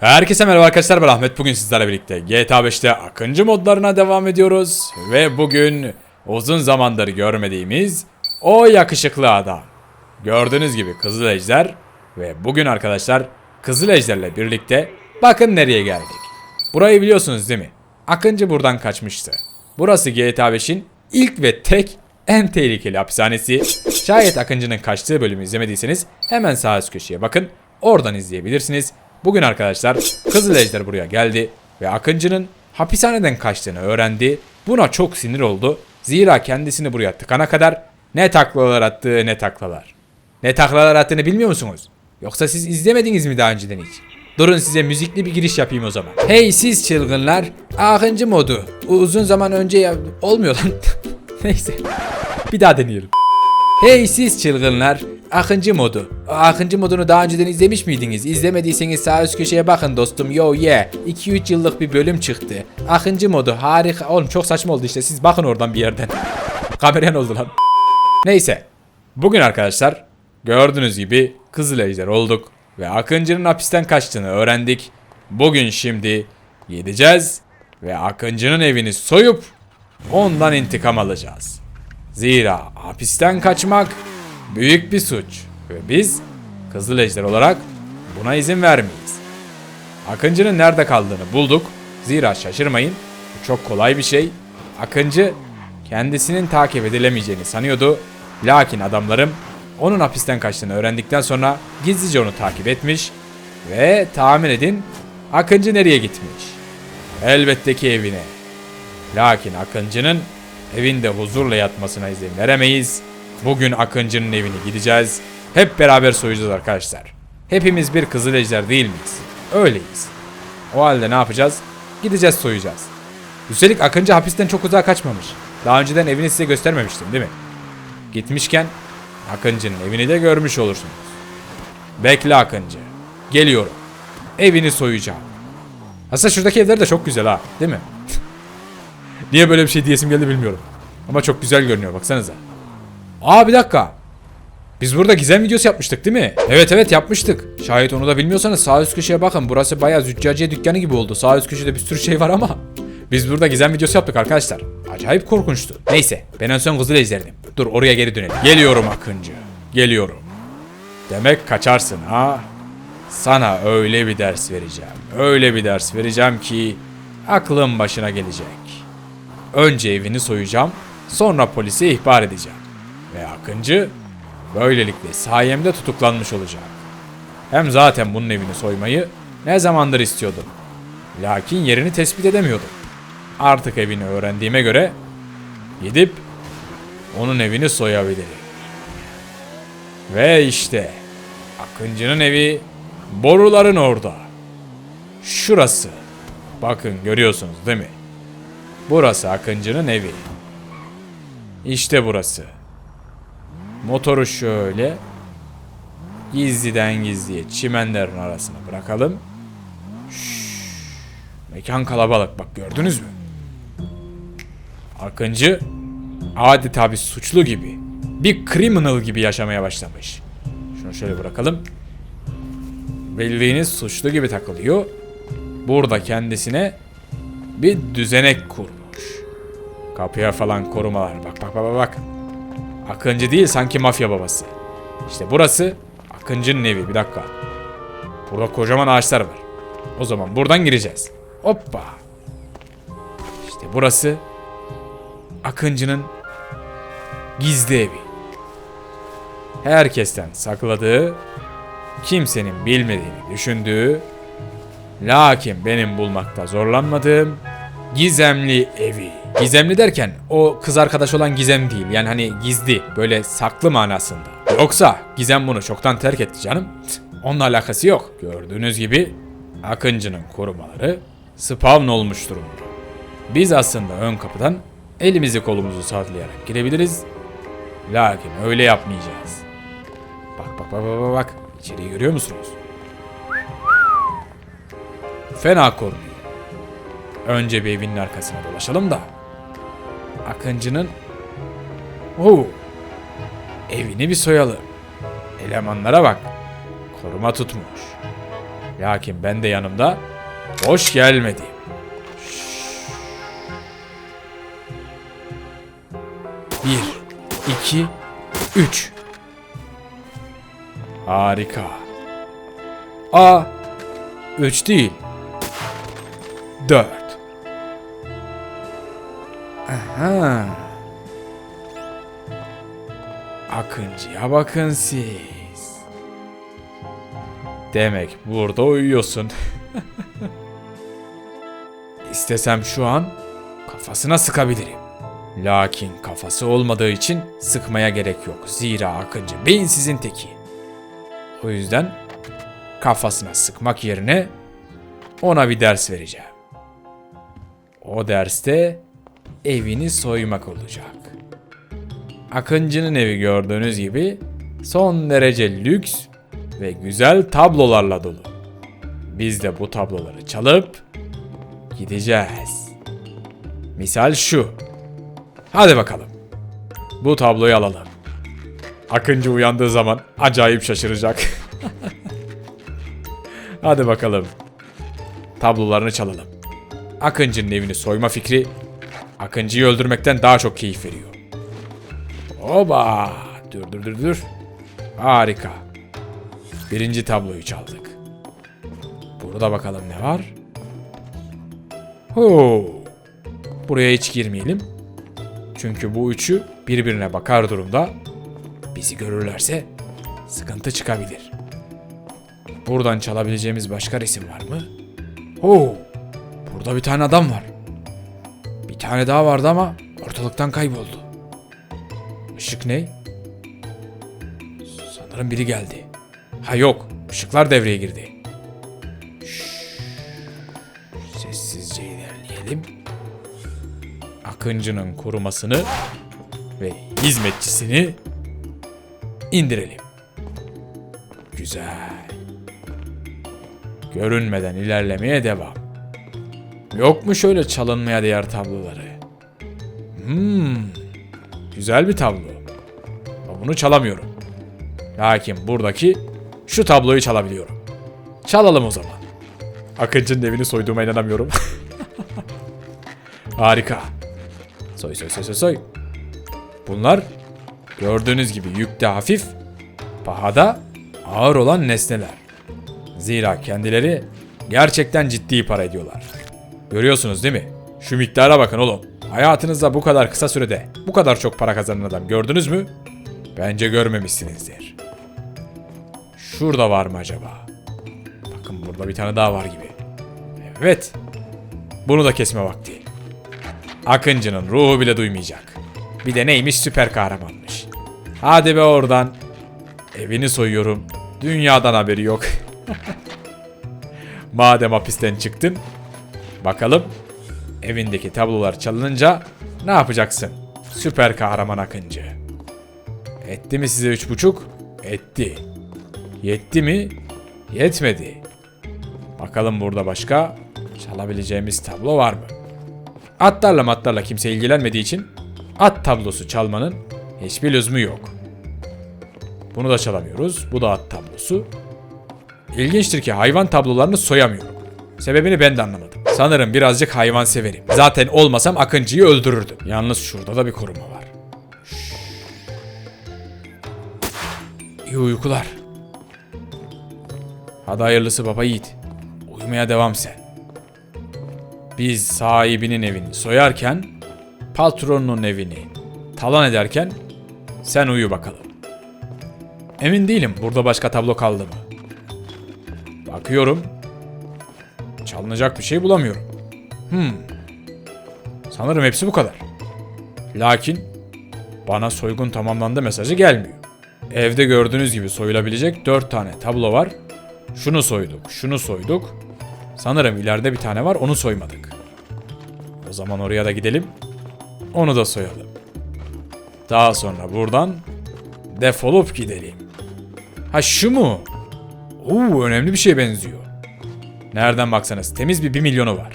Herkese merhaba arkadaşlar ben Ahmet. Bugün sizlerle birlikte GTA 5'te Akıncı modlarına devam ediyoruz. Ve bugün uzun zamandır görmediğimiz o yakışıklı adam. Gördüğünüz gibi Kızıl Ejder. Ve bugün arkadaşlar Kızıl Ejder'le birlikte bakın nereye geldik. Burayı biliyorsunuz değil mi? Akıncı buradan kaçmıştı. Burası GTA 5'in ilk ve tek en tehlikeli hapishanesi. Şayet Akıncı'nın kaçtığı bölümü izlemediyseniz hemen sağ üst köşeye bakın. Oradan izleyebilirsiniz. Bugün arkadaşlar Kızıl Ejder buraya geldi ve Akıncı'nın hapishaneden kaçtığını öğrendi. Buna çok sinir oldu. Zira kendisini buraya tıkana kadar ne taklalar attı ne taklalar. Ne taklalar attığını bilmiyor musunuz? Yoksa siz izlemediniz mi daha önceden hiç? Durun size müzikli bir giriş yapayım o zaman. Hey siz çılgınlar. Akıncı modu. Uzun zaman önce ya... Olmuyor lan. Neyse. Bir daha deneyelim. Hey siz çılgınlar. Akıncı modu. Akıncı modunu daha önceden izlemiş miydiniz? İzlemediyseniz sağ üst köşeye bakın dostum. Yo yeah. 2-3 yıllık bir bölüm çıktı. Akıncı modu harika. Oğlum çok saçma oldu işte. Siz bakın oradan bir yerden. Kamerayan oldu lan. Neyse. Bugün arkadaşlar gördüğünüz gibi Kızıl Ejder olduk. Ve Akıncı'nın hapisten kaçtığını öğrendik. Bugün şimdi gideceğiz. Ve Akıncı'nın evini soyup ondan intikam alacağız. Zira hapisten kaçmak büyük bir suç ve biz Kızıl Ejder olarak buna izin vermeyiz. Akıncı'nın nerede kaldığını bulduk. Zira şaşırmayın bu çok kolay bir şey. Akıncı kendisinin takip edilemeyeceğini sanıyordu. Lakin adamlarım onun hapisten kaçtığını öğrendikten sonra gizlice onu takip etmiş ve tahmin edin Akıncı nereye gitmiş? Elbette ki evine. Lakin Akıncı'nın evinde huzurla yatmasına izin veremeyiz. Bugün Akıncı'nın evine gideceğiz. Hep beraber soyacağız arkadaşlar. Hepimiz bir Kızıl Ejder değil miyiz? Öyleyiz. O halde ne yapacağız? Gideceğiz soyacağız. Üstelik Akıncı hapisten çok uzağa kaçmamış. Daha önceden evini size göstermemiştim değil mi? Gitmişken Akıncı'nın evini de görmüş olursunuz. Bekle Akıncı. Geliyorum. Evini soyacağım. Aslında şuradaki evler de çok güzel ha değil mi? Niye böyle bir şey diyesim geldi bilmiyorum. Ama çok güzel görünüyor baksanıza. Aa bir dakika. Biz burada gizem videosu yapmıştık değil mi? Evet evet yapmıştık. Şayet onu da bilmiyorsanız sağ üst köşeye bakın. Burası bayağı züccaciye dükkanı gibi oldu. Sağ üst köşede bir sürü şey var ama. Biz burada gizem videosu yaptık arkadaşlar. Acayip korkunçtu. Neyse ben en son Kızıl Ejder'dim. Dur oraya geri dönelim. Geliyorum Akıncı. Geliyorum. Demek kaçarsın ha? Sana öyle bir ders vereceğim. Öyle bir ders vereceğim ki aklın başına gelecek. Önce evini soyacağım, sonra polise ihbar edeceğim. Ve Akıncı böylelikle sayemde tutuklanmış olacak. Hem zaten bunun evini soymayı ne zamandır istiyordum. Lakin yerini tespit edemiyordum. Artık evini öğrendiğime göre gidip onun evini soyabilirim. Ve işte Akıncı'nın evi boruların orada. Şurası. Bakın görüyorsunuz değil mi? Burası Akıncı'nın evi. İşte burası. Motoru şöyle gizliden gizliye çimenlerin arasına bırakalım. Şşş, mekan kalabalık bak gördünüz mü? Akıncı adeta bir suçlu gibi, bir criminal gibi yaşamaya başlamış. Şunu şöyle bırakalım. Bildiğiniz suçlu gibi takılıyor. Burada kendisine bir düzenek kurmuş. Kapıya falan korumalar. Bak bak bak bak. Akıncı değil sanki mafya babası. İşte burası Akıncı'nın evi. Bir dakika. Burada kocaman ağaçlar var. O zaman buradan gireceğiz. Hoppa. İşte burası Akıncı'nın gizli evi. Herkesten sakladığı, kimsenin bilmediğini düşündüğü Lakin benim bulmakta zorlanmadığım gizemli evi. Gizemli derken o kız arkadaş olan gizem değil. Yani hani gizli, böyle saklı manasında. Yoksa gizem bunu çoktan terk etti canım. Onunla alakası yok. Gördüğünüz gibi Akıncı'nın korumaları spawn olmuş durumda. Biz aslında ön kapıdan elimizi kolumuzu sallayarak girebiliriz. Lakin öyle yapmayacağız. Bak bak bak bak bak. İçeriği görüyor musunuz? Fena korunuyor. Önce bir evinin arkasına dolaşalım da. Akıncı'nın... Oo, evini bir soyalım. Elemanlara bak. Koruma tutmuş. Lakin ben de yanımda boş gelmedim. Bir, iki, üç. Harika. A. Üç değil. Dört. Aha. Akıncıya bakın siz. Demek burada uyuyorsun. İstesem şu an kafasına sıkabilirim. Lakin kafası olmadığı için sıkmaya gerek yok. Zira Akıncı beyinsizin teki. O yüzden kafasına sıkmak yerine ona bir ders vereceğim. O derste evini soymak olacak. Akıncı'nın evi gördüğünüz gibi son derece lüks ve güzel tablolarla dolu. Biz de bu tabloları çalıp gideceğiz. Misal şu. Hadi bakalım. Bu tabloyu alalım. Akıncı uyandığı zaman acayip şaşıracak. Hadi bakalım. Tablolarını çalalım. Akıncı'nın evini soyma fikri Akıncı'yı öldürmekten daha çok keyif veriyor. Oba! Dur dur dur dur. Harika. Birinci tabloyu çaldık. Burada bakalım ne var? Ho. Buraya hiç girmeyelim. Çünkü bu üçü birbirine bakar durumda. Bizi görürlerse sıkıntı çıkabilir. Buradan çalabileceğimiz başka resim var mı? Ho. Burada bir tane adam var. Bir tane daha vardı ama ortalıktan kayboldu. Işık ne? Sanırım biri geldi. Ha yok, ışıklar devreye girdi. Şşş. Sessizce ilerleyelim. Akıncı'nın korumasını ve hizmetçisini indirelim. Güzel. Görünmeden ilerlemeye devam. Yok mu şöyle çalınmaya değer tabloları? Hmm. Güzel bir tablo. Ama bunu çalamıyorum. Lakin buradaki şu tabloyu çalabiliyorum. Çalalım o zaman. Akıncı'nın evini soyduğuma inanamıyorum. Harika. Soy soy soy soy soy. Bunlar gördüğünüz gibi yükte hafif, pahada ağır olan nesneler. Zira kendileri gerçekten ciddi para ediyorlar. Görüyorsunuz değil mi? Şu miktara bakın oğlum. Hayatınızda bu kadar kısa sürede bu kadar çok para kazanan adam gördünüz mü? Bence görmemişsinizdir. Şurada var mı acaba? Bakın burada bir tane daha var gibi. Evet. Bunu da kesme vakti. Akıncı'nın ruhu bile duymayacak. Bir de neymiş süper kahramanmış. Hadi be oradan. Evini soyuyorum. Dünyadan haberi yok. Madem hapisten çıktın. Bakalım evindeki tablolar çalınınca ne yapacaksın? Süper kahraman Akıncı. Etti mi size üç buçuk? Etti. Yetti mi? Yetmedi. Bakalım burada başka çalabileceğimiz tablo var mı? Atlarla matlarla kimse ilgilenmediği için at tablosu çalmanın hiçbir lüzumu yok. Bunu da çalamıyoruz. Bu da at tablosu. İlginçtir ki hayvan tablolarını soyamıyorum. Sebebini ben de anlamadım. Sanırım birazcık hayvan severim. Zaten olmasam Akıncı'yı öldürürdüm. Yalnız şurada da bir koruma var. Şşş. İyi uykular. Hadi hayırlısı baba yiğit. Uyumaya devam sen. Biz sahibinin evini soyarken, patronunun evini talan ederken sen uyu bakalım. Emin değilim burada başka tablo kaldı mı? Bakıyorum. Çalınacak bir şey bulamıyorum. Hmm. Sanırım hepsi bu kadar. Lakin bana soygun tamamlandı mesajı gelmiyor. Evde gördüğünüz gibi soyulabilecek 4 tane tablo var. Şunu soyduk, şunu soyduk. Sanırım ileride bir tane var onu soymadık. O zaman oraya da gidelim. Onu da soyalım. Daha sonra buradan defolup gidelim. Ha şu mu? Oo önemli bir şey benziyor. Nereden baksanız temiz bir 1 milyonu var.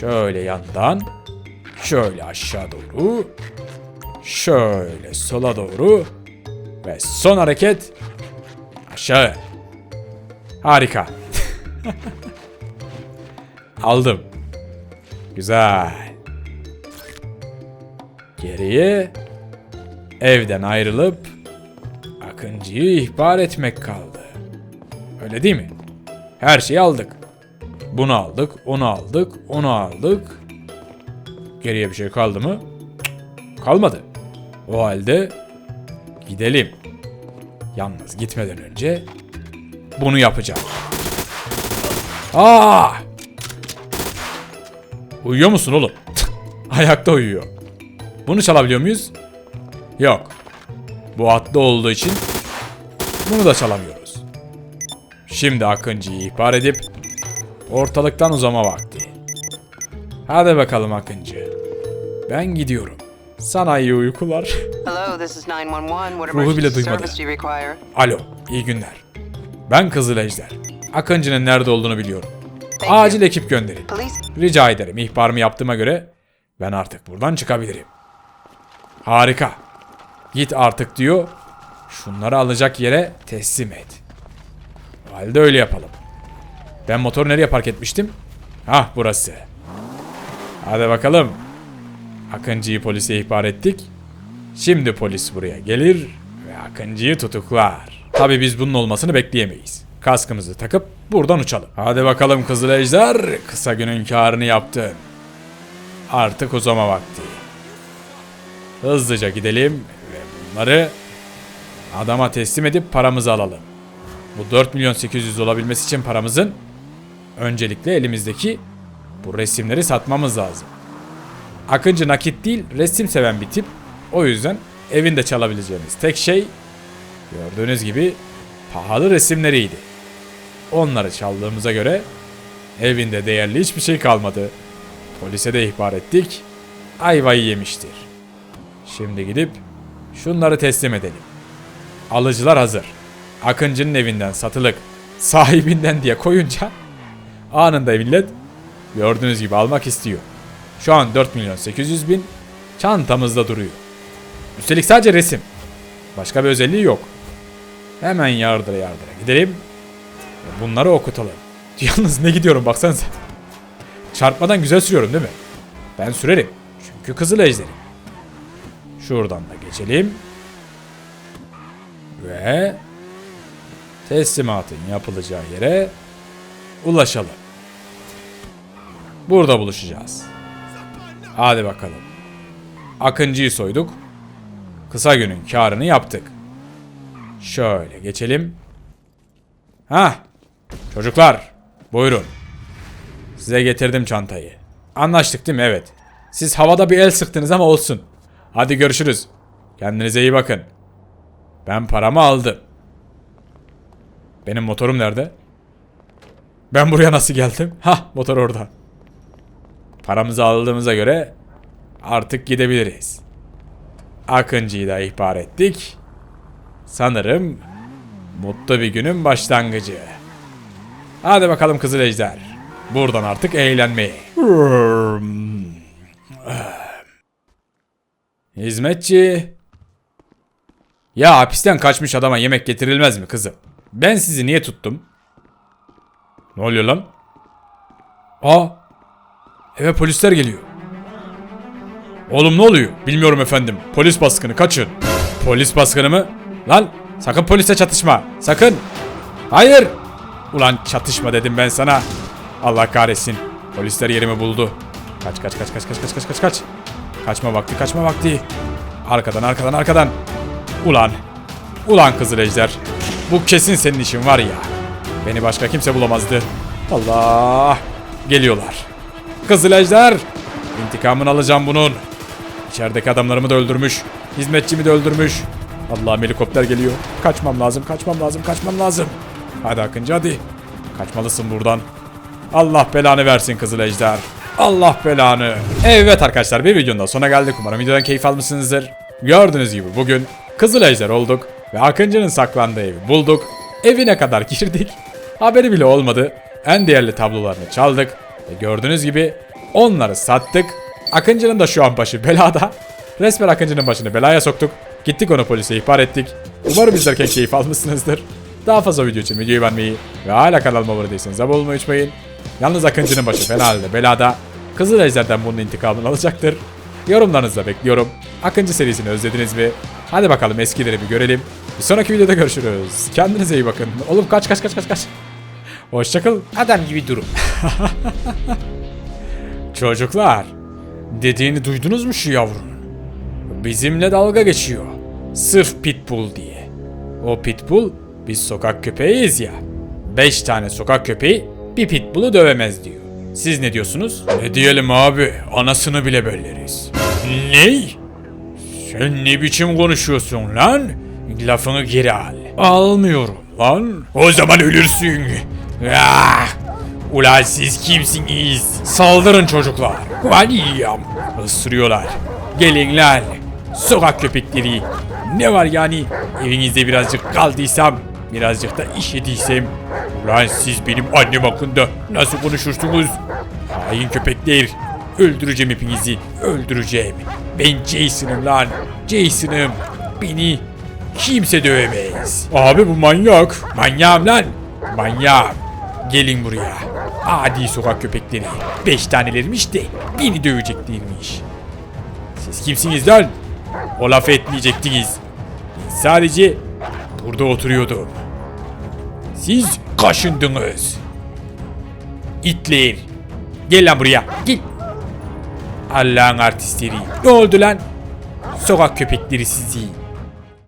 Şöyle yandan, şöyle aşağı doğru, şöyle sola doğru ve son hareket aşağı. Harika. Aldım. Güzel. Geriye evden ayrılıp Akıncı'yı ihbar etmek kaldı. Öyle değil mi? Her şeyi aldık. Bunu aldık, onu aldık, onu aldık. Geriye bir şey kaldı mı? Kalmadı. O halde gidelim. Yalnız gitmeden önce bunu yapacağım. Aa! Uyuyor musun oğlum? Ayakta uyuyor. Bunu çalabiliyor muyuz? Yok. Bu atlı olduğu için bunu da çalamıyoruz. Şimdi Akıncı'yı ihbar edip ortalıktan uzama vakti. Hadi bakalım Akıncı. Ben gidiyorum. Sana iyi uykular. Hello, this is 911. What Ruhu bile duymadı. Alo, iyi günler. Ben Kızıl Ejder. Akıncı'nın nerede olduğunu biliyorum. Acil ekip gönderin. Rica ederim. İhbarımı yaptığıma göre ben artık buradan çıkabilirim. Harika. Git artık diyor. Şunları alacak yere teslim et. Halde öyle yapalım. Ben motoru nereye park etmiştim? Hah burası. Hadi bakalım. Akıncı'yı polise ihbar ettik. Şimdi polis buraya gelir ve Akıncı'yı tutuklar. Tabi biz bunun olmasını bekleyemeyiz. Kaskımızı takıp buradan uçalım. Hadi bakalım Kızıl Ejder. Kısa günün karını yaptın. Artık uzama vakti. Hızlıca gidelim ve bunları adama teslim edip paramızı alalım. Bu 4 milyon 800 olabilmesi için paramızın öncelikle elimizdeki bu resimleri satmamız lazım. Akıncı nakit değil resim seven bir tip. O yüzden evinde çalabileceğimiz tek şey gördüğünüz gibi pahalı resimleriydi. Onları çaldığımıza göre evinde değerli hiçbir şey kalmadı. Polise de ihbar ettik. Ayvayı yemiştir. Şimdi gidip şunları teslim edelim. Alıcılar hazır. Akıncı'nın evinden satılık sahibinden diye koyunca anında millet gördüğünüz gibi almak istiyor. Şu an 4 milyon 800 bin çantamızda duruyor. Üstelik sadece resim. Başka bir özelliği yok. Hemen yardıra yardıra gidelim. Bunları okutalım. Yalnız ne gidiyorum baksanıza. Çarpmadan güzel sürüyorum değil mi? Ben sürerim. Çünkü kızıl ejderim. Şuradan da geçelim. Ve teslimatın yapılacağı yere ulaşalım. Burada buluşacağız. Hadi bakalım. Akıncı'yı soyduk. Kısa günün karını yaptık. Şöyle geçelim. Ha, çocuklar, buyurun. Size getirdim çantayı. Anlaştık değil mi? Evet. Siz havada bir el sıktınız ama olsun. Hadi görüşürüz. Kendinize iyi bakın. Ben paramı aldım. Benim motorum nerede? Ben buraya nasıl geldim? Ha, motor orada. Paramızı aldığımıza göre artık gidebiliriz. Akıncı'yı da ihbar ettik. Sanırım mutlu bir günün başlangıcı. Hadi bakalım Kızıl Ejder. Buradan artık eğlenmeye. Hizmetçi. Ya hapisten kaçmış adama yemek getirilmez mi kızım? Ben sizi niye tuttum? Ne oluyor lan? Aa Eve polisler geliyor. Oğlum ne oluyor? Bilmiyorum efendim. Polis baskını kaçın. Polis baskını mı? Lan sakın polise çatışma. Sakın. Hayır. Ulan çatışma dedim ben sana. Allah kahretsin. Polisler yerimi buldu. Kaç kaç kaç kaç kaç kaç kaç kaç kaç. Kaçma vakti kaçma vakti. Arkadan arkadan arkadan. Ulan. Ulan Kızıl Ejder. Bu kesin senin işin var ya. Beni başka kimse bulamazdı. Allah. Geliyorlar. Kızıl Ejder. İntikamını alacağım bunun. İçerideki adamlarımı da öldürmüş. Hizmetçimi de öldürmüş. Allah'ım helikopter geliyor. Kaçmam lazım, kaçmam lazım, kaçmam lazım. Hadi Akıncı hadi. Kaçmalısın buradan. Allah belanı versin Kızıl Ejder. Allah belanı. Evet arkadaşlar bir videonun da sonuna geldik. Umarım videodan keyif almışsınızdır. Gördüğünüz gibi bugün Kızıl Ejder olduk. Ve Akıncı'nın saklandığı evi bulduk. Evine kadar girdik. Haberi bile olmadı. En değerli tablolarını çaldık. Ve gördüğünüz gibi onları sattık. Akıncı'nın da şu an başı belada. Resmen Akıncı'nın başını belaya soktuk. Gittik onu polise ihbar ettik. Umarım izlerken keyif almışsınızdır. Daha fazla video için videoyu beğenmeyi ve hala kanalıma abone değilseniz abone olmayı unutmayın. Yalnız Akıncı'nın başı fena halde belada. Kızıl Ejder'den bunun intikamını alacaktır. Yorumlarınızı da bekliyorum. Akıncı serisini özlediniz mi? Hadi bakalım eskileri bir görelim. Bir sonraki videoda görüşürüz. Kendinize iyi bakın. Oğlum kaç kaç kaç kaç kaç. Hoşçakal. Adam gibi durun. Çocuklar. Dediğini duydunuz mu şu yavrunun? Bizimle dalga geçiyor. Sırf pitbull diye. O pitbull biz sokak köpeğiyiz ya. Beş tane sokak köpeği bir pitbull'u dövemez diyor. Siz ne diyorsunuz? Ne diyelim abi? Anasını bile bölleriz. Ne? Sen ne biçim konuşuyorsun lan? Lafını geri al. Almıyorum lan. O zaman ölürsün. Ah! Ulan siz kimsiniz? Saldırın çocuklar. Vaniyam. Isırıyorlar. Gelin lan. Sokak köpekleri. Ne var yani? Evinizde birazcık kaldıysam, birazcık da işediysem. Ulan siz benim annem hakkında nasıl konuşursunuz? Hain köpekler. Öldüreceğim hepinizi. Öldüreceğim. Ben Jason'ım lan. Jason'ım. Beni kimse dövemez. Abi bu manyak. Manyağım lan. Manyağım. Gelin buraya. Adi sokak köpekleri. Beş tanelermiş de beni döveceklermiş. Siz kimsiniz lan? O laf etmeyecektiniz. Ben sadece burada oturuyordum. Siz kaşındınız. İtler. Gel lan buraya. Gel. Allah'ın artistleri. Ne oldu lan? Sokak köpekleri sizi.